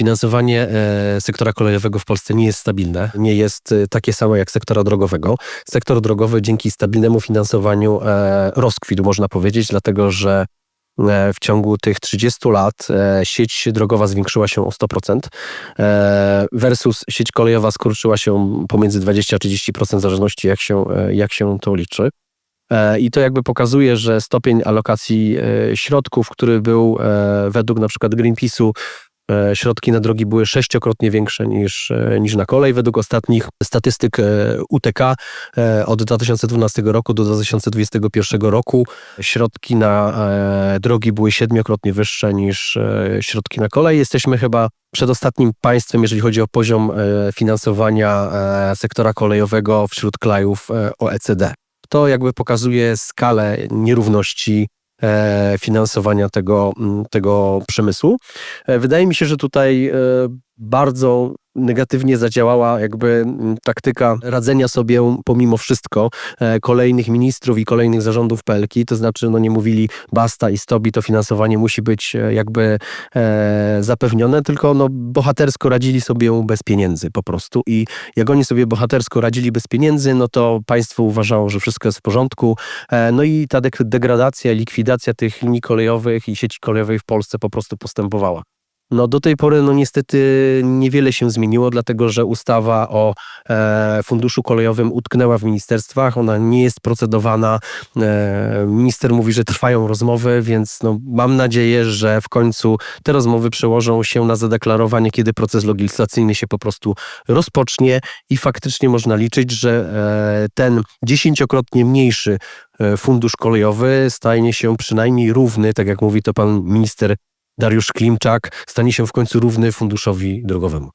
Finansowanie e, sektora kolejowego w Polsce nie jest stabilne, nie jest e, takie samo jak sektora drogowego. Sektor drogowy dzięki stabilnemu finansowaniu e, rozkwitł, można powiedzieć, dlatego że w ciągu tych 30 lat sieć drogowa zwiększyła się o 100%, e, versus sieć kolejowa skurczyła się pomiędzy 20 a 30% w zależności jak się, jak się to liczy. I to jakby pokazuje, że stopień alokacji środków, który był według na przykład Greenpeace'u, środki na drogi były sześciokrotnie większe niż, e, niż na kolej. Według ostatnich statystyk e, UTK e, od 2012 roku do 2021 roku środki na e, drogi były siedmiokrotnie wyższe niż e, środki na kolej. Jesteśmy chyba przedostatnim państwem, jeżeli chodzi o poziom e, finansowania e, sektora kolejowego wśród krajów e, OECD. To jakby pokazuje skalę nierówności e, finansowania tego, tego przemysłu. E, Wydaje mi się, że tutaj e, bardzo negatywnie zadziałała jakby m, taktyka radzenia sobie pomimo wszystko e, kolejnych ministrów i kolejnych zarządów PLK, to znaczy no nie mówili basta i stobi, to finansowanie musi być e, jakby e, zapewnione, tylko no bohatersko radzili sobie bez pieniędzy po prostu. I jak oni sobie bohatersko radzili bez pieniędzy, no to państwo uważało, że wszystko jest w porządku, e, no i ta degradacja, likwidacja tych linii kolejowych i sieci kolejowej w Polsce po prostu postępowała. No do tej pory no niestety niewiele się zmieniło, dlatego że ustawa o e, funduszu kolejowym utknęła w ministerstwach, ona nie jest procedowana. E, minister mówi, że trwają rozmowy, więc no, mam nadzieję, że w końcu te rozmowy przełożą się na zadeklarowanie, kiedy proces legislacyjny się po prostu rozpocznie i faktycznie można liczyć, że e, ten dziesięciokrotnie mniejszy e, fundusz kolejowy stanie się przynajmniej równy, tak jak mówi to pan minister Dariusz Klimczak, stanie się w końcu równy funduszowi drogowemu.